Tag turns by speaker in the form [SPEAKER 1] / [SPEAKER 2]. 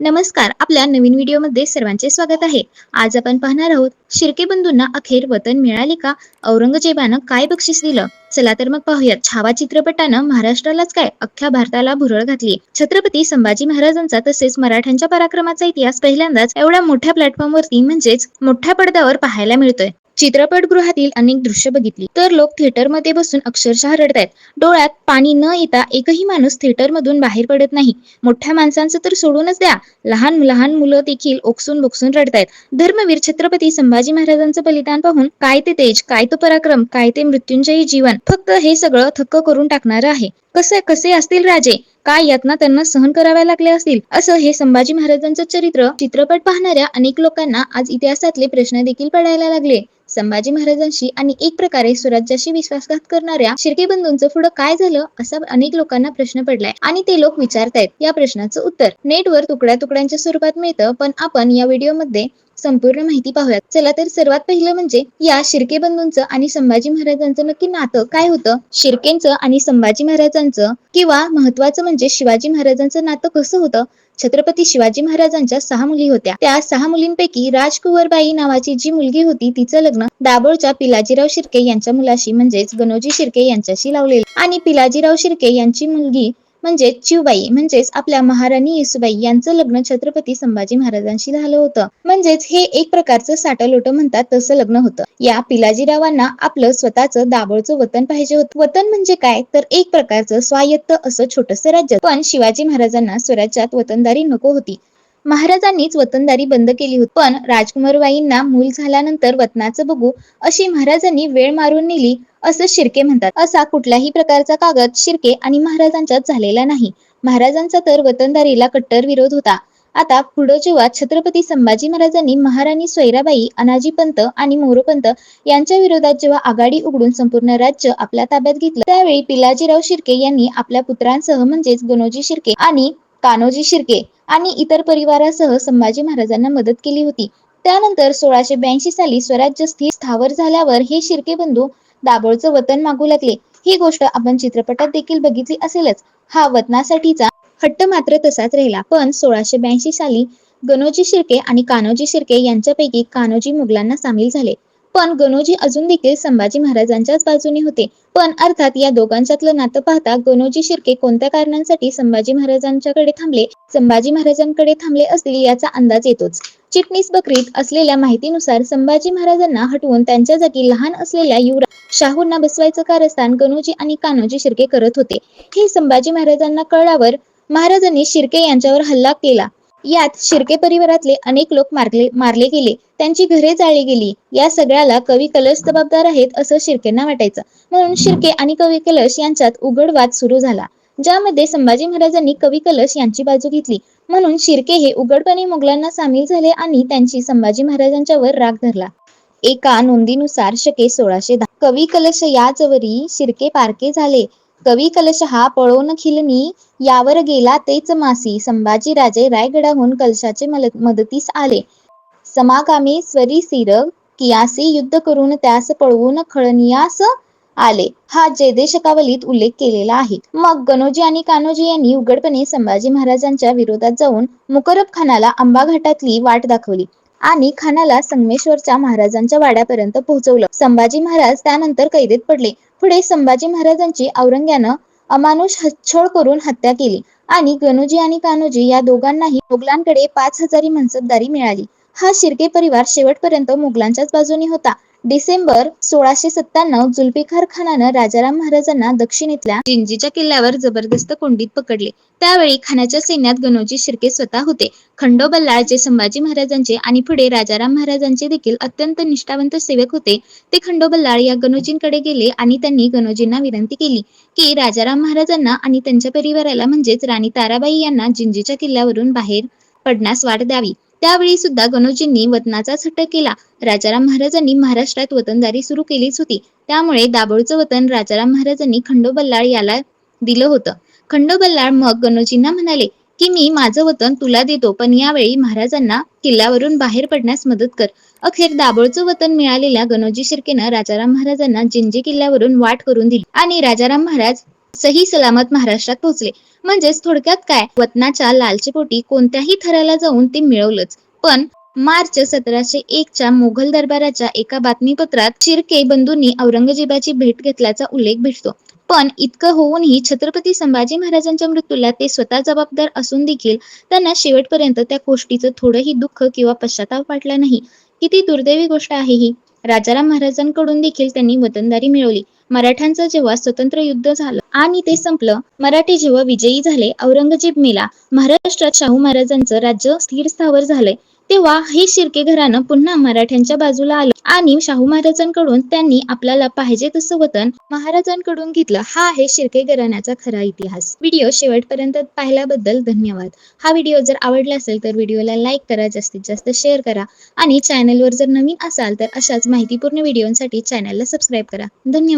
[SPEAKER 1] नमस्कार आपल्या नवीन व्हिडिओमध्ये सर्वांचे स्वागत आहे. आज आपण पाहणार आहोत शिर्के बंधूंना अखेर वतन मिळाले का? औरंगजेबानं काय बक्षीस दिलं? चला तर मग पाहूयात. छावा चित्रपटानं महाराष्ट्रालाच काय? अख्ख्या भारताला भुरळ घातली छत्रपती संभाजी महाराजांचा तसेच मराठ्यांच्या पराक्रमाचा इतिहास पहिल्यांदाच एवढ्या मोठ्या प्लॅटफॉर्मवरती म्हणजेच मोठ्या पडद्यावर पाहायला मिळतोय. चित्रपटगृहातील अनेक दृश्य बघितली. तर लोक थिएटरमध्ये बसून अक्षरशः रडतायत. डोळ्यात पाणी न येता एकही माणूस थिएटरमधून बाहेर पडत नाही. मोठ्या माणसांचं तर सोडूनच द्या. लहान लहान मुलं देखील ओकसून बोकसून रडतायत. धर्मवीर छत्रपती संभाजी महाराजांचं बलिदान पाहून काय ते तेज काय तो पराक्रम काय ते मृत्युंजयी जीवन. फक्त हे सगळं थक्क करून टाकणारं आहे. कसे कसे असतील राजे? काय यातना त्यांना सहन कराव्या लागल्या असतील? असं हे संभाजी महाराजांचं चरित्र. चित्रपट पाहणाऱ्या अनेक लोकांना आज इतिहासातले प्रश्न देखील पडायला लागले. संभाजी महाराजांशी आणि एक प्रकारे स्वराज्याशी विश्वासघात करणाऱ्या शिर्के बंधूंचं पुढं काय झालं असा अनेक लोकांना प्रश्न पडलाय आणि ते लोक विचारतायत या प्रश्नाचं उत्तर. नेटवर तुकड्या तुकड्यांच्या स्वरूपात मिळतं पण आपण या व्हिडिओमध्ये संपूर्ण माहिती पाहूयात. चला तर सर्वात पहिलं म्हणजे या शिर्के बंधूंचं आणि संभाजी महाराजांचं नक्की नातं काय होतं? शिर्केंचं आणि संभाजी महाराजांचं किंवा महत्वाचं म्हणजे शिवाजी महाराजांचं नातं कसं होतं? छत्रपती शिवाजी महाराजांच्या सहा मुली होत्या. त्या सहा मुलींपैकी राजकुंवरबाई नावाची जी मुलगी होती तिचं लग्न दाभोळच्या पिलाजीराव शिर्के यांच्या मुलाशी म्हणजेच गणोजी शिर्के यांच्याशी लावलेले. आणि पिलाजीराव शिर्के यांची मुलगी म्हणजे चिवबाई म्हणजेच आपल्या महाराणी येसुबाई यांचं लग्न छत्रपती संभाजी महाराजांशी झालं होतं. म्हणजेच हे एक प्रकारचं साटलोट म्हणतात तसं लग्न होतं. या पिलाजीरावांना आपलं स्वतःचं दाभोळचं वतन पाहिजे होतं. वतन म्हणजे काय? तर एक प्रकारचं स्वायत्त असं छोटस राज्य. पण शिवाजी महाराजांना स्वराज्यात वतनदारी नको होती. महाराजांनीच वतनदारी बंद केली होती. पण राजकुमारबाईंना मूल झाल्यानंतर वतनाचं बघू अशी महाराजांनी वेळ मारून नेली असं शिर्के म्हणतात. असा कुठल्याही प्रकारचा कागद शिर्के आणि महाराजांच्यात झालेला नाही. महाराजांचा तर वतनदारीला कट्टर विरोध होता. आता पुढं जेव्हा छत्रपती संभाजी महाराजांनी महाराणी सोयराबाई अनाजी पंत आणि मोरोपंत यांच्या विरोधात जेव्हा आघाडी उघडून संपूर्ण राज्य आपल्या ताब्यात घेतलं त्यावेळी पिलाजीराव शिर्के यांनी आपल्या पुत्रांसह म्हणजेच गणोजी शिर्के आणि कान्होजी शिर्के आणि इतर परिवारासह संभाजी महाराजांना मदत केली होती. त्यानंतर सोळाशे ब्याऐंशी साली स्वराज्य स्थिर स्थावर झाल्यावर हे शिर्के बंधू दाभोळचं वतन मागू लागले. ही गोष्ट आपण चित्रपटात देखील बघितली असेलच. हा वतनासाठीचा हट्ट मात्र तसाच राहिला. पण सोळाशे ब्याऐंशी साली गणोजी शिर्के आणि कान्होजी शिर्के यांच्यापैकी कान्होजी मुघलांना सामील झाले. पण गणोजी अजून देखील संभाजी महाराजांच्याच बाजूने होते. पण अर्थात या दोघांच्यातलं नातं पाहता गणोजी शिर्के कोणत्या कारणांसाठी संभाजी महाराजांच्याकडे थांबले संभाजी महाराजांकडे थांबले असतील याचा अंदाज येतोच. चिटणीस बकरीत असलेल्या माहितीनुसार संभाजी महाराजांना हटवून त्यांच्या जागी लहान असलेल्या युवराज शाहूंना बसवायचं कारस्थान गणोजी आणि कान्होजी शिर्के करत होते. हे संभाजी महाराजांना कळल्यावर महाराजांनी शिर्के यांच्यावर हल्ला केला. यात शिर्के परिवारातले अनेक लोक मारले मारले गेले. त्यांची घरे जाळली गेली. या सगळ्याला कवी कलश जबाबदार आहेत असं शिर्केंना वाटायचं. म्हणून शिर्के आणि कवी कलश यांच्यात उघड वाद सुरू झाला. ज्यामध्ये संभाजी महाराजांनी कवी कलश यांची बाजू घेतली. म्हणून शिर्के हे उघडपणे मुघलांना सामील झाले आणि त्यांची संभाजी महाराजांच्यावर राग धरला. एका नोंदीनुसार शके सोळाशे दहा. कवी कलश याजवरी शिर्के पारके झाले. कवी कलश हा पळवून खिलनी यावर गेला तेच मासी. संभाजी राजे रायगडाहून कलशाचे मदतीस आले. समागामी स्वरी सिर कियासी युद्ध करून त्यास पळवून खळनियास आले. हा जयदेशकावलीत उल्लेख केलेला आहे. मग गणोजी आणि कान्होजी यांनी उघडपणे संभाजी महाराजांच्या विरोधात जाऊन मुकरब खानाला आंबा घाटातली वाट दाखवली आणि खानाला संगमेश्वरच्या महाराजांच्या वाड्यापर्यंत पोहोचवलं. संभाजी महाराज त्यानंतर कैदेत पडले. पुढे संभाजी महाराजांची औरंग्यानं अमानुष हच्छोळ करून हत्या केली. आणि गणूजी आणि कान्होजी या दोघांनाही मुघलांकडे पाच हजारी मनसबदारी मिळाली. हा शिर्के परिवार शेवटपर्यंत मुघलांच्याच बाजूने होता. डिसेंबर सोळाशे सत्त्याण्णव जुल्फिकार खानानं राजाराम महाराजांना दक्षिणेतल्या जिंजीच्या किल्ल्यावर जबरदस्त कोंडीत पकडले. त्यावेळी खानाच्या सैन्यात गणोजी शिर्के स्वतः होते. खंडोबल्लाळ जे संभाजी महाराजांचे आणि पुढे राजाराम महाराजांचे देखील अत्यंत निष्ठावंत सेवक होते. ते खंडोबल्लाळ या गणोजींकडे गेले आणि त्यांनी गणोजींना विनंती केली की राजाराम महाराजांना आणि त्यांच्या परिवाराला म्हणजेच राणी ताराबाई यांना जिंजीच्या किल्ल्यावरून बाहेर पडण्यास वाट द्यावी. त्यावेळी सुद्धा गणोजींनी वतनाचा हट्ट केला. राजाराम महाराजांनी महाराष्ट्रात वतनदारी सुरू केलीच होती. त्यामुळे दाभोळचं वतन राजाराम महाराजांनी खंडोबल्लाळ याला दिलं होतं. खंडोबल्लाळ मग गणोजींना म्हणाले की मी माझं वतन तुला देतो पण यावेळी महाराजांना किल्ल्यावरून बाहेर पडण्यास मदत कर. अखेर दाभोळचं वतन मिळालेल्या गणोजी शिर्केनं राजाराम महाराजांना जिंजी किल्ल्यावरून वाट करून दिली आणि राजाराम महाराज सही सलामत महाराष्ट्रात पोहोचले. म्हणजेच थोडक्यात काय? वतनाच्या लालचीपोटी कोणत्याही थराला जाऊन ते मिळवलंच. पण मार्च सतराशे एकच्या मोघल दरबाराच्या एका बातमीपत्रात शिर्के बंधूंनी औरंगजेबाची भेट घेतल्याचा उल्लेख भेटतो. पण इतकं होऊनही छत्रपती संभाजी महाराजांच्या मृत्यूला ते स्वतः जबाबदार असून देखील त्यांना शेवटपर्यंत त्या गोष्टीचं थोडंही दुःख किंवा पश्चाताप वाटला नाही. किती दुर्दैवी गोष्ट आहे ही. राजाराम महाराजांकडून देखील त्यांनी वतनदारी मिळवली. मराठ्यांचं जेव्हा स्वतंत्र युद्ध झालं आणि ते संपलं मराठी जेव्हा विजयी झाले औरंगजेब मेला. महाराष्ट्रात शाहू महाराजांचं राज्य स्थिर स्थावर झालंय. तेव्हा हे शिर्के घराणं पुन्हा मराठ्यांच्या बाजूला आलं आणि शाहू महाराजांकडून त्यांनी आपल्याला पाहिजे तसं वतन महाराजांकडून घेतलं. हा आहे शिर्के घराण्याचा खरा इतिहास. व्हिडिओ शेवटपर्यंत पाहिल्याबद्दल धन्यवाद. हा व्हिडिओ जर आवडला असेल तर व्हिडिओला लाईक करा जास्तीत जास्त शेअर करा आणि चॅनलवर जर नवीन असाल तर अशाच माहितीपूर्ण व्हिडिओसाठी चॅनलला सबस्क्राईब करा. धन्यवाद.